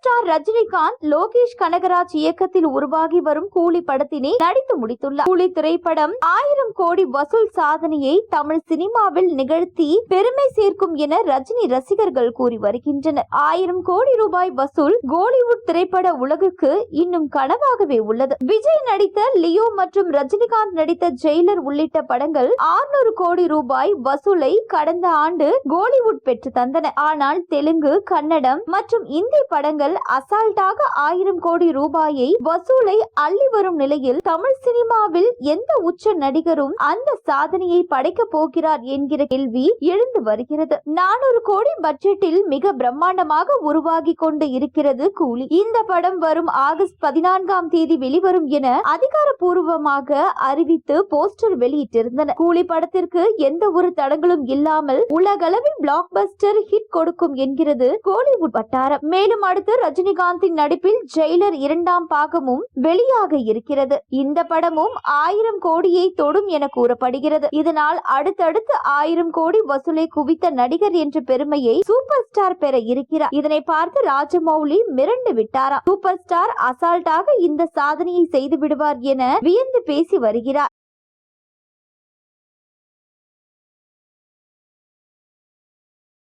Star Rajinikanth Lokesh Kanagaraj இயக்கத்தில் உருவாகி வரும் கூலி படத்தினை நடித்து முடித்துள்ளார். கூலி திரைப்படம் ஆயிரம் கோடி வசூல் சாதனையை தமிழ் சினிமாவில் நிகழ்த்தி பெருமை சேர்க்கும் என ரஜினி ரசிகர்கள் கூறி வருகின்றனர். ஆயிரம் கோடி ரூபாய் வசூல் கோலிவுட் திரைப்பட உலகுக்கு இன்னும் கனவாகவே உள்ளது. விஜய் நடித்த லியோ மற்றும் ரஜினிகாந்த் நடித்த ஜெயிலர் உள்ளிட்ட படங்கள் 600 கோடி ரூபாய் வசூலை கடந்த ஆண்டு கோலிவுட் பெற்று தந்தன. ஆனால் தெலுங்கு கன்னடம் மற்றும் இந்தி படங்கள் அசால்ட்டாக ஆயிரம் கோடி ரூபாயை வசூலை அள்ளி வரும் நிலையில் தமிழ் சினிமாவில் எந்த உச்ச நடிகரும் அந்த சாதனையை படைக்க போகிறார் என்கிற கேள்வி எழுந்து வருகிறது. நானூறு கோடி பட்ஜெட்டில் மிக பிரம்மாண்டமாக உருவாகி கொண்டு இருக்கிறது கூலி. இந்த படம் வரும் ஆகஸ்ட் பதினான்காம் தேதி வெளிவரும் என அதிகாரப்பூர்வமாக அறிவித்து போஸ்டர் வெளியிட்டிருந்தன. கூலி படத்திற்கு எந்த ஒரு தடங்களும் இல்லாமல் உலகளவில் பிளாக் பஸ்டர் ஹிட் கொடுக்கும் என்கிறது கோலிவுட் வட்டாரம். மேலும் அடுத்து ரஜினிகாந்தின் நடிப்பில் ஜெயிலர் இரண்டாம் பாகமும் வெளியாக இருக்கிறது. இந்த படமும் ஆயிரம் கோடியை தொடும் என கூறப்படுகிறது. இதனால் அடுத்தடுத்து ஆயிரம் கோடி வசூலை குவித்த நடிகர் என்ற பெருமையை சூப்பர் ஸ்டார் பெற இருக்கிறார். இதனை பார்த்து ராஜமௌலி மிரண்டு விட்டாராம். சூப்பர் ஸ்டார் அசால்ட்டாக இந்த சாதனையை செய்து விடுவார் என வியந்து பேசி வருகிறார்.